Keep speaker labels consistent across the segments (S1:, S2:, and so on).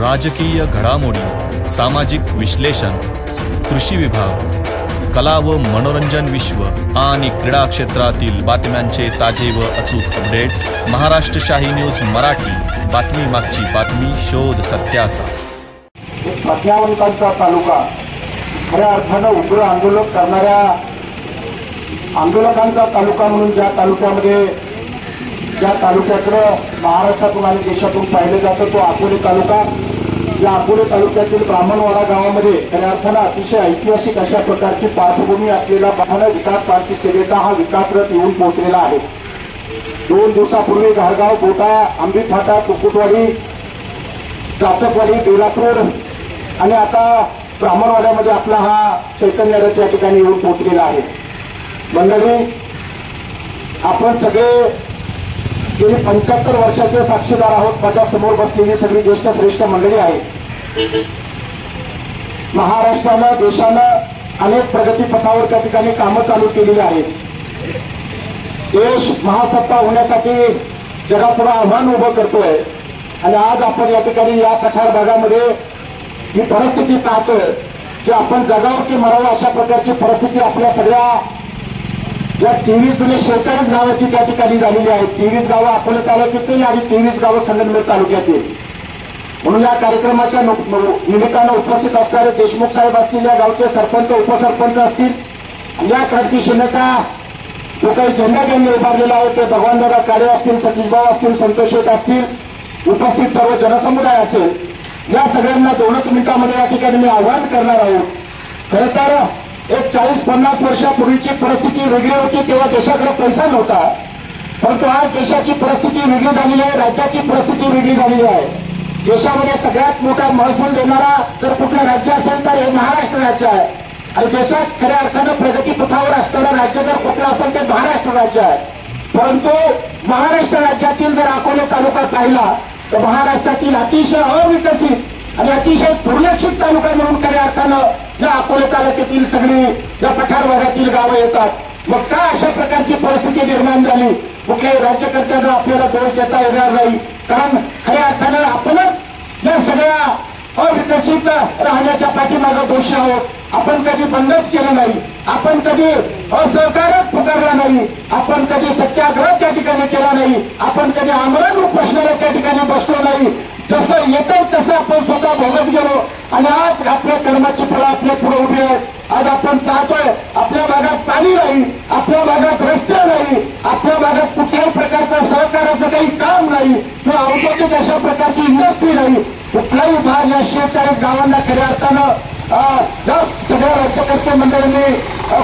S1: राजकीय घडामोडी सामाजिक विश्लेषण कृषी विभाग कला व मनोरंजन विश्व आणि क्रीडा क्षेत्रातील बातम्यांचे ताजे व अचूक अपडेट्स महाराष्ट्र शाही न्यूज मराठी बातमी मागची बातमी शोध सत्याचा.
S2: प्रज्ञावंतांचा तालुका. खऱ्या अर्थानं उग्र आंदोलन करणाऱ्या आंदोलकांचा तालुका म्हणून ज्या तालुक्यामध्ये ज्या तालुक्यात महाराष्ट्रातून आणि देशातून पाहिलं जातं तो अकोले तालुका. या अकोले तालुक्यातील ब्राह्मणवाडा गावामध्ये खऱ्या अर्थानं अतिशय ऐतिहासिक अशा प्रकारची पार्श्वभूमी असलेला ब्राह्मण विकास पार्टी सेनेचा हा विकास रथ येऊन पोहोचलेला आहे. दोन दिवसापूर्वी घाळगाव गोटा आंबी फाटा कुकुटवाडी चाचकवाडी बेलापूर आणि आता ब्राह्मणवाड्यामध्ये आपला हा चैतन्य रथ या ठिकाणी येऊन पोहोचलेला आहे. मंडळी आपण सगळे गेली पंच्याहत्तर वर्षाचे साक्षीदार आहोत. माझ्यासमोर बसलेली सगळी ज्येष्ठ श्रेष्ठ मंडळी आहे महाराष्ट्रानं देशानं अनेक प्रगतीपथावर त्या ठिकाणी कामं चालू केलेली आहेत. देश महासत्ता होण्यासाठी जगापुढे आव्हान उभं करतोय. आणि आज आपण या ठिकाणी या पठार भागामध्ये ही परिस्थिती पाहतोय की आपण जगावर की मरावं अशा प्रकारची परिस्थिती आपल्या सगळ्या या तेवीस जुने शेहेचाळीस गावाची त्या ठिकाणी झालेली आहेत. तेवीस गावं अकोला तालुक्यातील आणि तेवीस गावं संगमनेर तालुक्यातील म्हणून या कार्यक्रमाच्या निमित्तानं उपस्थित असणारे देशमुख साहेब असतील या गावचे सरपंच उपसरपंच असतील या क्रांती जो काही झेंडा त्यांनी उभारलेला आहे ते भगवान दादा काळे असतील सतीशभाऊ असतील संतोष शेठ असतील उपस्थित सर्व जनसमुदाय असेल या सगळ्यांना दोनच मिनिटांमध्ये या ठिकाणी मी आवाहन करणार आहोत खरं तर एक चाळीस पन्नास वर्षापूर्वीची परिस्थिती वेगळी होती तेव्हा देशाकडे पैसा नव्हता. परंतु आज देशाची परिस्थिती वेगळी झालेली आहे राज्याची परिस्थिती वेगळी झालेली आहे. देशामध्ये सगळ्यात मोठा महसूल देणारा जर कुठलं राज्य असेल तर हे महाराष्ट्र राज्य आहे. आणि देशात खऱ्या अर्थानं प्रगतीपथावर असणारं राज्य जर कुठलं असेल ते महाराष्ट्र राज्य आहे. परंतु महाराष्ट्र राज्यातील जर अकोले तालुका पाहिला तर महाराष्ट्रातील अतिशय अविकसित आणि अतिशय दुर्लक्षित तालुका म्हणून खऱ्या अर्थानं या अकोले तालुक्यातील सगळी या पठार भागातील गावं येतात. मग का अशा प्रकारची परिस्थिती निर्माण झाली? कुठल्याही राज्यकर्त्यांना आपल्याला दोष देता येणार नाही. कारण खऱ्या अर्थानं आपणच या सगळ्या अविकसित राहण्याच्या पाठीमागं दोषी आहोत. आपण कधी बंदच केलं नाही. आपण कधी असहकारच पुकारला नाही. आपण कधी सत्याग्रह त्या ठिकाणी केला नाही. आपण कधी आमरण उपोषणाला त्या ठिकाणी बसलो नाही. जसं येतं तसं आपण स्वतः भोगत गेलो. आणि आज आपल्या कर्माची फळं आपल्या पुढे उभी आहेत. आज आपण पाहतोय आपल्या भागात पाणी नाही आपल्या भागात रस्ते नाही आपल्या भागात कुठल्याही प्रकारचं सहकाराचं काही काम नाही. किंवा औद्योगिक अशा प्रकारची इंडस्ट्री नाही. कुठलाही भाग या शेहेचाळीस गावांना खऱ्या अर्थानं या सगळ्या राज्यकर्त्या मंडळींनी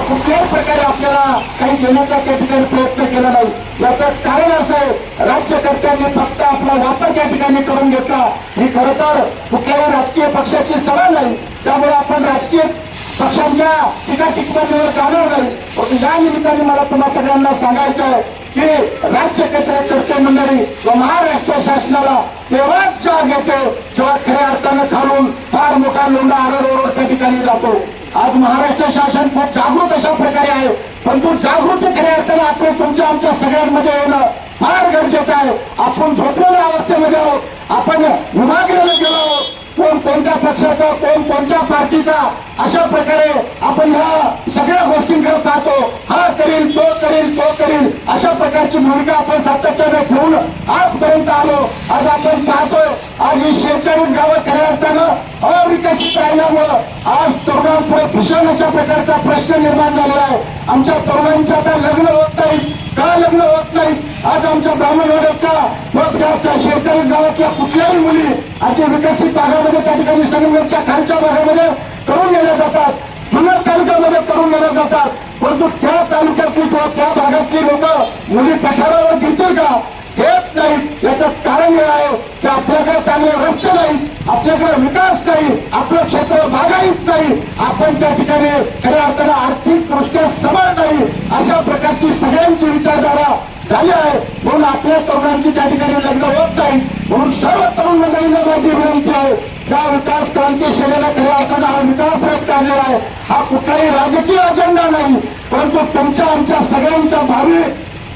S2: कुठल्याही प्रकारे आपल्याला काही देण्याचा त्या ठिकाणी प्रयत्न केला नाही. याचं कारण असं आहे राज्यकर्त्यांनी फक्त आपला वापर त्या ठिकाणी करून घेतला. ही खरं तर कुठल्याही राजकीय पक्षाची सवय नाही. त्यामुळे आपण राजकीय पक्षांच्या टीका टिप्पणीवर जाणार नाही या निमित्ताने मला तुम्हाला सगळ्यांना सांगायचं आहे की राज्य करते मंडळी व महाराष्ट्र शासनाला तेव्हाच जाग येते जेव्हा खऱ्या अर्थानं खालून फार मोठा लोंढा आरड त्या ठिकाणी जातो. आज महाराष्ट्र शासन खूप जागृत अशा प्रकारे आहे परंतु जागृती खऱ्या अर्थानं आपले तुमच्या आमच्या सगळ्यांमध्ये येणं फार गरजेचं आहे. आपण झोपलेल्या अवस्थेमध्ये आहोत आपण विभागलेलं गेलो आहोत कोण कोणत्या पक्षाचा कोण कोणत्या पार्टीचा अशा प्रकारे आपण ह्या सगळ्या गोष्टींकडे पाहतो. हा करील तो करील तो करील अशा प्रकारची भूमिका आपण सातत्याने ठेवून आजपर्यंत आलो. आज आपण पाहतोय आज ही शेहेचाळीस गावं खऱ्या अर्थानं अविकसित राहिल्यामुळं आज तरुणांपुढे भीषण अशा प्रकारचा प्रश्न निर्माण झालेला आहे. आमच्या तरुणांचे आता लग्न होत नाही. का लग्न होत नाही? आज आमच्या ब्राह्मण वाड्यात का? मग त्या शेहेचाळीस गावातल्या कुठल्याही मुली अति विकसित भागामध्ये त्या ठिकाणी संगमनेरच्या खालच्या भागामध्ये करून नेल्या जातात. जुन्नर तालुक्यामध्ये करून नेल्या जातात. परंतु त्या तालुक्यातली किंवा त्या भागातली लोक मुली पठारावर घेतील का? येत नाही याचं कारण हे आहे की आपल्याकडे चांगले रस्ते नाही आपल्याकडे विकास नाही आपलं क्षेत्र बागायत नाही. आपण त्या ठिकाणी खऱ्या अर्थानं आर्थिकदृष्ट्या सबळ नाही. सगळ्यांची विचारधारा झाली आहे. म्हणून आपल्या तरुणांची त्या ठिकाणी लग्न होत नाही. म्हणून सर्व तरुण मंडळींना माझी विनंती आहे. त्या विकास क्रांती सेनेला खऱ्या अर्थानं हा विकास रथ काढलेला आहे. हा कुठलाही राजकीय अजेंडा नाही. परंतु तुमच्या आमच्या सगळ्यांच्या भावी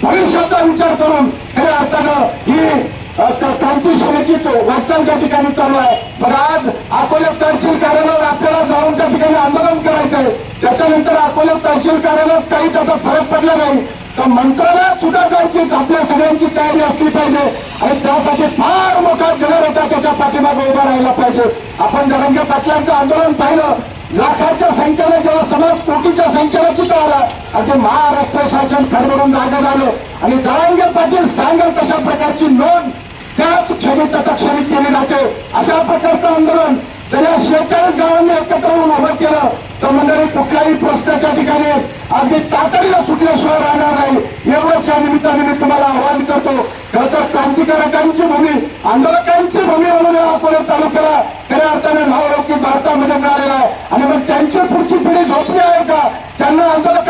S2: भविष्याचा विचार करून खऱ्या अर्थानं ही अ, क्रांती सेनेची वाटचाल त्या ठिकाणी चालू आहे. पण आज अकोले तहसील कार्यालयावर आपल्याला जाऊन त्या ठिकाणी आंदोलन करायचंय. त्याच्यानंतर अकोले तहसील कार्यालयात काही त्याचा फरक पडला नाही. तर मंत्रालयात सुद्धा जायची आपल्या सगळ्यांची तयारी असली पाहिजे. आणि त्यासाठी फार मोठा जनरेटर त्याच्या पाठीमागे उभा राहिला पाहिजे. आपण जरंगे पाटलांचं आंदोलन पाहिलं. लाखाच्या संख्येने जेव्हा समाज कोटीच्या संख्येने सुद्धा आला आणि ते महाराष्ट्र शासन खडबडून जागा झालं. आणि जरांगे पाटील सांगेल तशा प्रकारची नोंद त्याच क्षणी तटक्षणी केली जाते. अशा प्रकारचं आंदोलन तर या शेहेचाळीस गावांनी एकत्र होऊन उभं केलं. तर मंडळी कुठल्याही प्रश्न त्या ठिकाणी अगदी तातडीला सुटल्याशिवाय राहणार नाही. एवढंच या निमित्ताने मी तुम्हाला आवाहन करतो. खरं तर क्रांतिकारकांची भूमी आंदोलकांची भूमी म्हणून या अकोले तालुक्याला खऱ्या अर्थाने नावलौकिक भारतामध्ये मिळालेला आहे. आणि मग त्यांची पुढची पिढी झोपली आहे का? त्यांना आंदोलक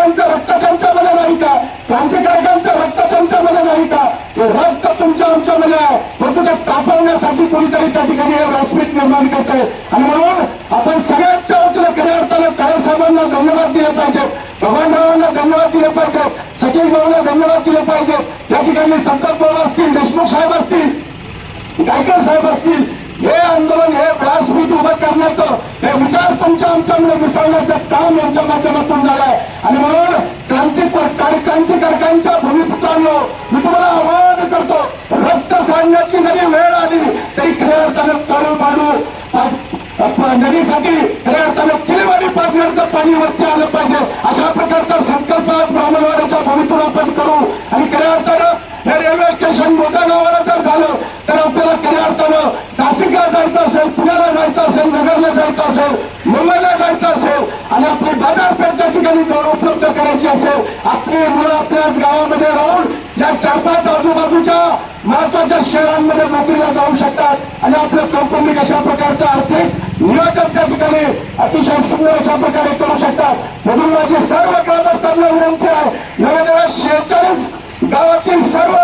S2: त्या ठिकाणी व्यासपीठ निर्माण करत आणि म्हणून आपण सगळ्यांच्या वतीनं खऱ्या अर्थानं काळे साहेबांना धन्यवाद दिले पाहिजे. भगवानरावांना धन्यवाद दिले पाहिजे. सचिन भाऊला धन्यवाद दिले पाहिजे. या ठिकाणी संतोष भाऊ असतील देशमुख साहेब असतील गायकर साहेब असतील हे आंदोलन हे व्यासपीठ उभं करण्याचं हे विचार तुमच्या आमच्यामध्ये मिसळण्याचं काम यांच्या माध्यमातून झालंय. आणि म्हणून क्रांती कार्य- क्रांतिकारकांच्या भूमिपुत्रांनो मी तुम्हाला आवाहन करतो रक्त सांडण्याची जरी वेळ आली तरी खऱ्या अर्थानं करू पाडू पाच- प- नदीसाठी खऱ्या अर्थानं चिलेवाडी पाचगडचं पाणी वरती आलं पाहिजे. अशा प्रकारचा संकल्प ब्राह्मणवाड्याच्या भूमीतून आपण करू. आणि खऱ्या अर्थानं हे रेल्वे स्टेशन मोठ्या गावाला जर झालं तर आपल्याला खऱ्या अर्थानं नाशिकला जायचं असेल पुण्याला जायचं असेल नगरला जायचं असेल मुंबईला जायचं असेल आणि आपली बाजारपेठ त्या ठिकाणी जवळ उपलब्ध करायची असेल आपली मुलं आपल्याच गावामध्ये राहून या चार पाच आजूबाजूच्या महत्त्वाच्या शहरांमध्ये नोकरीला जाऊ शकतात आणि आपलं कौटुंबिक अशा प्रकारचं आर्थिक नियोजन त्या ठिकाणी अतिशय सुंदर अशा प्रकारे करू शकतात. म्हणून माझी सर्व ग्रामस्थांना विनंती आहे नव्या शेहेचाळीस गावातील सर्व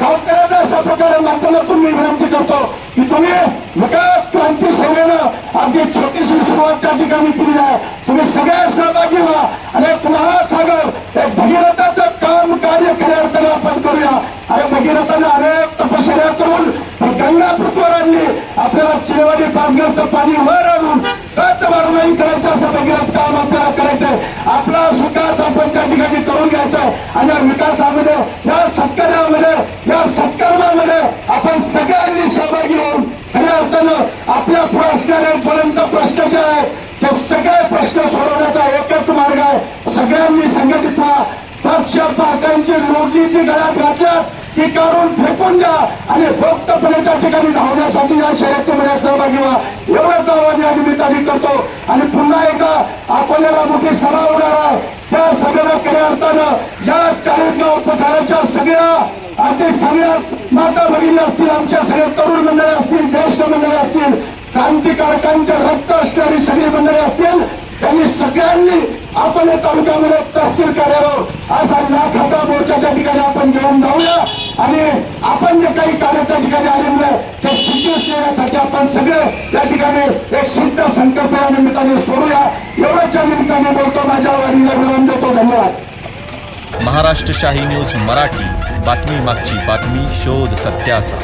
S2: गावकऱ्यांना अशा प्रकारे माध्यमातून मी विनंती करतो की तुम्ही विकास क्रांती सेनेनं अगदी छोटीशी सुरुवात त्या ठिकाणी केली आहे. तुम्ही सगळे आणि या विकासामध्ये या सत्कार्यामध्ये या सत्कर्मामध्ये आपण सगळ्यांनी सहभागी होऊन खऱ्या अर्थानं आपल्या पुढे असणारे ज्वलंत प्रश्न जे आहे ते सगळे प्रश्न सोडवण्याचा एकच मार्ग आहे. सगळ्यांनी संघटित व्हा. पक्ष पार्ट्यांची लोटली जी गळ्यात घातल्यात ती काढून फेकून द्या आणि भक्तपणे त्या ठिकाणी धावण्यासाठी या शर्यतीमध्ये सहभागी व्हा. एवढंच आव्हान या निमित्ताने करतो. आणि पुन्हा एकदा अकोल्याला मोठी सभा होणार आहे. त्या सभेला खऱ्या अर्थानं या चाळीसगाव पठाराच्या सगळ्या अगदी सगळ्या माता भगिनी असतील आमच्या सगळ्या तरुण मंडळी असतील ज्येष्ठ मंडळी असतील क्रांतिकारकांचे रक्त असणारी सगळी मंडळी असतील त्यांनी सगळ्यांनी आपण या तालुक्यामध्ये तहसील कार्यालय आज हा लाखाचा मोर्चा त्या ठिकाणी आपण घेऊन जाऊया. आणि आपण जे काही कार्य त्या ठिकाणी आलेलं आहे ते सिद्ध देण्यासाठी आपण सगळे त्या ठिकाणी एक सिद्ध संकल्प या निमित्ताने सोडूया. एवढंच या निमित्ताने बोलतो माझ्या वारीला विराम देतो धन्यवाद.
S1: महाराष्ट्र शाही न्यूज मराठी. बातमी मागची बातमी शोध सत्याचा.